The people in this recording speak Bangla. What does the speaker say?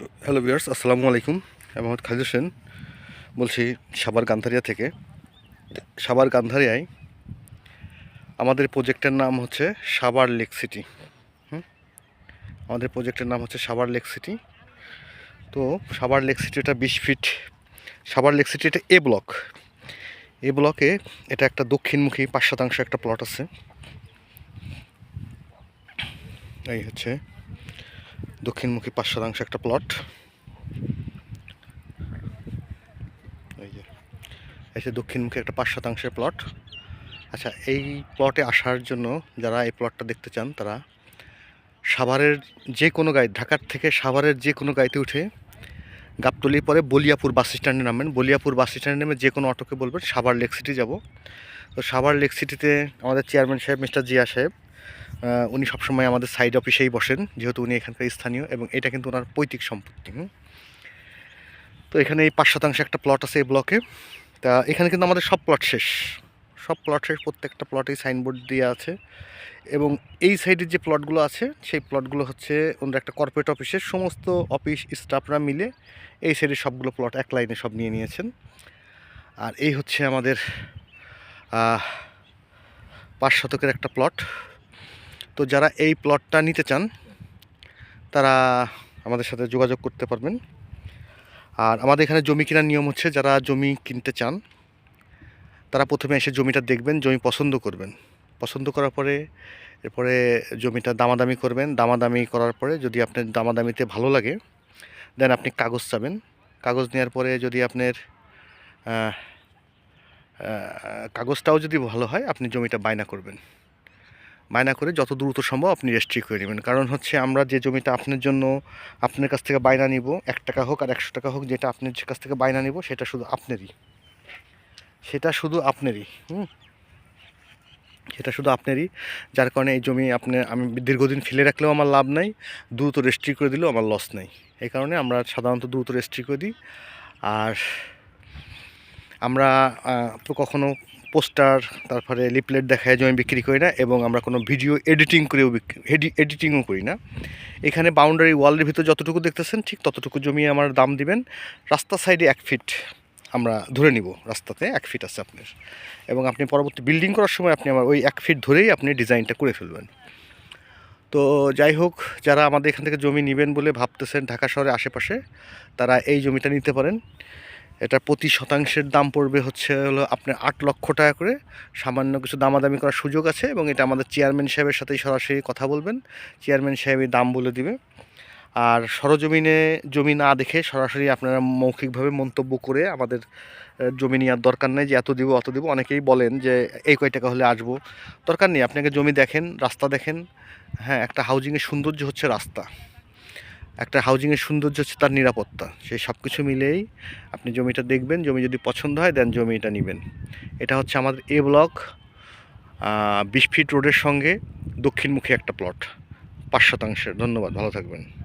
হ্যালো ভিউয়ার্স, আসসালামু আলাইকুম। আমি মোহাম্মদ খালিদ হোসেন। বলছি সাবার গান্ধারিয়া থেকে। সাবার গান্ধারিয়ায় আমাদের প্রজেক্টের নাম হচ্ছে সাবার লেক সিটি। হুম? আমাদের প্রজেক্টের নাম হচ্ছে সাবার লেক সিটি। তো সাবার লেক সিটিটা বিশ ফিট। সাবার লেক সিটি এটা এ ব্লক। এ ব্লকে এটা একটা দক্ষিণমুখী পাঁচ শতাংশ একটা প্লট আছে। এই হচ্ছে দক্ষিণমুখী পাঁচ শতাংশ একটা প্লট এই যে যে দক্ষিণমুখী একটা পাঁচ শতাংশের প্লট আচ্ছা এই প্লটে আসার জন্য যারা এই প্লটটা দেখতে চান, তারা সাভারের যে কোনো গাড়ি ঢাকার থেকে সাভারের যে কোনো গাড়িতে উঠে গাবতলি পরে বলিয়াপুর বাস স্ট্যান্ডে নামবেন। বলিয়াপুর বাস স্ট্যান্ডে নেমে যে কোনো অটোকে বলবেন, সাভার লেক সিটি যাব। তো সাভার লেক সিটিতে আমাদের চেয়ারম্যান সাহেব মিস্টার জিয়া সাহেব উনি সবসময় আমাদের সাইড অফিসেই বসেন, যেহেতু উনি এখানকার স্থানীয় এবং এটা কিন্তু ওনার পৈতৃক সম্পত্তি। তো এখানে এই পাঁচ শতাংশ একটা প্লট আছে এই ব্লকে তা এখানে কিন্তু আমাদের সব প্লট শেষ। সব প্লট শেষ, প্রত্যেকটা প্লটেই সাইনবোর্ড দেওয়া আছে। এবং এই সাইডের যে প্লটগুলো আছে, সেই প্লটগুলো হচ্ছে ওনার একটা কর্পোরেট অফিসের সমস্ত অফিস স্টাফরা মিলে এই সাইডের সবগুলো প্লট এক লাইনে সব নিয়ে নিয়েছেন। আর এই হচ্ছে আমাদের পাঁচ শতকের একটা প্লট তো যারা এই প্লটটা নিতে চান, তারা আমাদের সাথে যোগাযোগ করতে পারবেন। আর আমাদের এখানে জমি কেনার নিয়ম হচ্ছে, যারা জমি কিনতে চান, তারা প্রথমে এসে জমিটা দেখবেন, জমি পছন্দ করবেন। পছন্দ করার পরে, এরপরে জমিটা দামাদামি করবেন। দামাদামি করার পরে যদি আপনার দামাদামিতে ভালো লাগে, দেন আপনি কাগজ চাবেন। কাগজ নেওয়ার পরে যদি আপনার কাগজটাও যদি ভালো হয়, আপনি জমিটা বায়না করবেন। বায়না করে যত দ্রুত সম্ভব আপনি রেজিস্ট্রি করে নেবেন। কারণ হচ্ছে আমরা যে জমিটা আপনার জন্য আপনার কাছ থেকে বায়না নিব, এক টাকা হোক আর একশো টাকা হোক যেটা আপনার কাছ থেকে বায়না নিব, সেটা শুধু আপনারই। সেটা শুধু আপনারই, হুম? সেটা শুধু আপনারই, যার কারণে এই জমি আপনি, আমি দীর্ঘদিন ফেলে রাখলেও আমার লাভ নাই, দ্রুত রেজিস্ট্রি করে দিলেও আমার লস নেই। এই কারণে আমরা সাধারণত দ্রুত রেজিস্ট্রি করে দিই। আর আমরা কখনো পোস্টার, তারপরে লিপলেট দেখায় জমি বিক্রি করি না এবং আমরা কোনো ভিডিও এডিটিং করেও এডিটিংও করি না। এখানে বাউন্ডারি ওয়ালের ভিতর যতটুকু দেখতেছেন, ঠিক ততটুকু জমি আমার দাম দিবেন। রাস্তার সাইডে এক ফিট আমরা ধরে নিব, রাস্তাতে এক ফিট আছে আপনার। এবং আপনি পরবর্তী বিল্ডিং করার সময় আপনি আমার ওই এক ফিট ধরেই আপনি ডিজাইনটা করে ফেলবেন। তো যাই হোক, যারা আমাদের এখান থেকে জমি নেবেন বলে ভাবতেছেন ঢাকা শহরের আশেপাশে, তারা এই জমিটা নিতে পারেন। এটা প্রতি শতাংশের দাম পড়বে হচ্ছে হলো আপনার আট লক্ষ টাকা করে। সামান্য কিছু দামাদামি করার সুযোগ আছে এবং এটা আমাদের চেয়ারম্যান সাহেবের সাথেই সরাসরি কথা বলবেন। চেয়ারম্যান সাহেবই দাম বলে দিবে। আর সরজমিনে জমি না দেখে সরাসরি আপনারা মৌখিকভাবে মন্তব্য করে আমাদের জমি নেওয়ার দরকার নেই যে এত দিব, অত দিব। অনেকেই বলেন যে এই কয় টাকা হলে আসব। দরকার নেই, আপনাকে জমি দেখেন, রাস্তা দেখেন। হ্যাঁ একটা হাউজিংয়ের সৌন্দর্য হচ্ছে রাস্তা। একটা হাউজিংয়ের সৌন্দর্য হচ্ছে তার নিরাপত্তা। সেই সব কিছু মিলেই আপনি জমিটা দেখবেন, জমি যদি পছন্দ হয় দেন জমিটা নেবেন। এটা হচ্ছে আমাদের এ ব্লক বিশ ফিট রোডের সঙ্গে দক্ষিণমুখী একটা প্লট পাঁচ শতাংশের। ধন্যবাদ, ভালো থাকবেন।